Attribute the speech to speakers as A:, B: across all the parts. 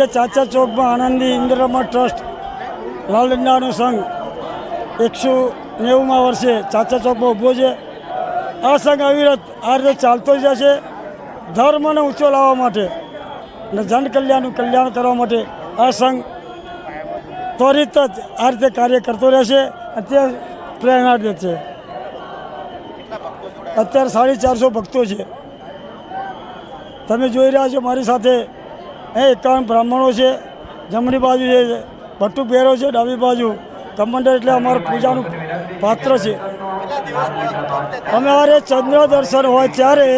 A: આજે ચાચા ચોકમાં આણંદી ઇન્દ્રમા ટ્રસ્ટ લાલડંડાનો સંઘ, એકસો નેવુંમાં વર્ષે ચાચા ચોકમાં ઊભો છે. આ સંઘ અવિરત આ રીતે ચાલતો જ જશે ધર્મને ઊંચો લાવવા માટે અને જન કલ્યાણનું કલ્યાણ કરવા માટે આ સંઘ ત્વરિત જ આ રીતે કાર્ય કરતો રહેશે. અત્યારે પ્રેરણા દે છે. અત્યારે સાડી ચારસો ભક્તો છે. તમે જોઈ રહ્યા છો મારી સાથે એ એકાવન બ્રાહ્મણો છે, જમણી બાજુ છે ભટ્ટુ પહેરો છે, ડાબી બાજુ કમંડળ એટલે અમારું પૂજાનું પાત્ર છે અમારે ચંદ્ર દર્શન હોય ત્યારે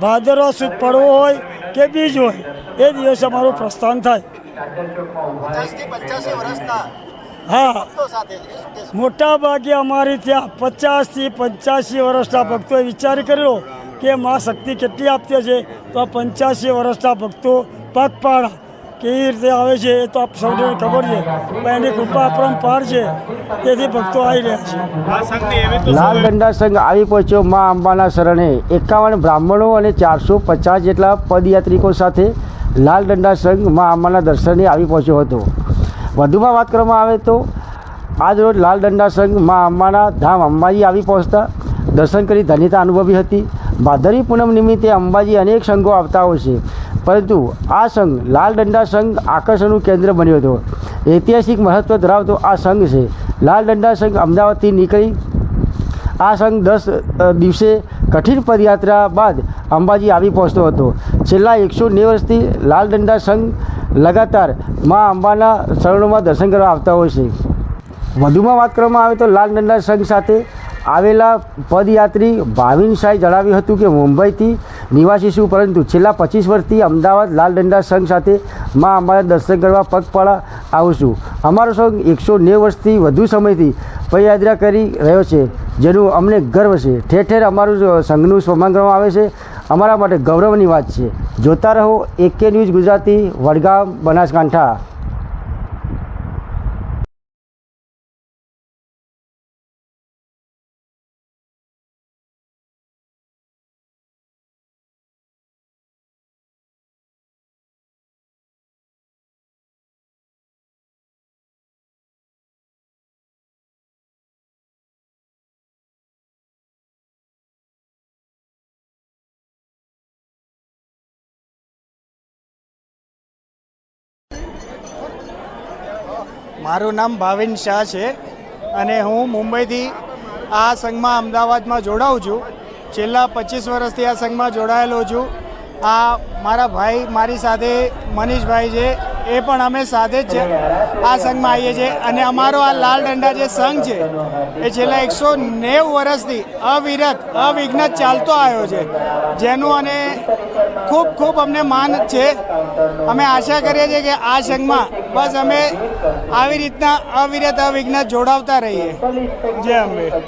A: ભાદરવા સુદ પડવો હોય કે બીજ હોય, એ દિવસે અમારું પ્રસ્થાન થાય હા? મોટા ભાગે અમારી ત્યાં પચાસથી પંચ્યાસી વર્ષના ભક્તોએ વિચાર કર્યો કે મા શક્તિ કેટલી આપતી છે તો આ પંચ્યાસી વર્ષના ભક્તો પગપાળા કેવી રીતે આવે છે એ તો આપ સૌને ખબર છે. પણ એની કૃપા પરંપાર છે. તેથી ભક્તો આવી રહ્યા છે.
B: લાલ દંડા સંઘ આવી પહોંચ્યો મા અંબાના શરણે. એકાવન બ્રાહ્મણો અને ચારસો પચાસ જેટલા પદયાત્રિકો સાથે લાલ દંડા સંઘ મા અંબાના દર્શને આવી પહોંચ્યો હતો. વધુમાં વાત કરવામાં આવે તો આજ રોજ લાલ દંડા સંઘ મા અંબાના ધામ અંબાજી આવી પહોંચતા. દર્શન કરી ધન્યતા અનુભવી હતી. ભાદરવી પૂનમ નિમિત્તે અંબાજી અનેક સંઘો આવતા હોય છે. પરંતુ આ સંઘ લાલ દંડા સંઘ આકર્ષણનું કેન્દ્ર બન્યો હતો. ઐતિહાસિક મહત્ત્વ ધરાવતો આ સંઘ છે. લાલ દંડા સંઘ અમદાવાદથી નીકળી આ સંઘ દસ દિવસે કઠિન પદયાત્રા બાદ અંબાજી આવી પહોંચતો હતો. છેલ્લા એકસો ને વર્ષથી લાલ દંડા સંઘ લગાતાર મા અંબાના શરણોમાં દર્શન કરવા આવતા હોય છે. વધુમાં વાત કરવામાં આવે તો લાલ દંડા સંઘ સાથે આવેલા પદયાત્રી ભાવિન શાહે જણાવ્યું હતું કે મુંબઈથી નિવાસી છું, પરંતુ છેલ્લા પચીસ વર્ષથી અમદાવાદ લાલ દંડા સંઘ સાથે માં અંબાના દર્શન કરવા પગપાળા આવું છું. અમારો સંઘ એકસો નેવ વર્ષથી વધુ સમયથી પદયાત્રા કરી રહ્યો છે, જેનું અમને ગર્વ છે. ઠેર ઠેર અમારું સંઘનું સન્માન આવે છે. અમારા માટે ગૌરવની વાત છે. જોતા રહો એકે ન્યૂઝ ગુજરાતી, વડગામ, બનાસકાંઠા.
C: મારું નામ ભાવિન શાહ છે અને હું મુંબઈથી આ સંઘમાં અમદાવાદમાં જોડાઉં છું. છેલ્લા પચીસ વર્ષથી આ સંઘમાં જોડાયેલો છું. આ મારા ભાઈ, મારી સાથે મનીષભાઈ છે. એ પણ અમે સાથે જ છે આ સંઘમાં આવીએ છીએ. અને અમારો આ લાલ દંડા જે સંઘ છે, એ છેલ્લા એકસો નેવું વર્ષથી અવિરત, અવિઘ્ન ચાલતો આવ્યો છે. જેનું અને ખૂબ ખૂબ અમને માન છે. અમે આશા કરીએ છીએ કે આ સંઘમાં બસ અમે આવી રીતના અવિરત, અવિઘ્ન જોડાવતા રહીએ. જય અંબે.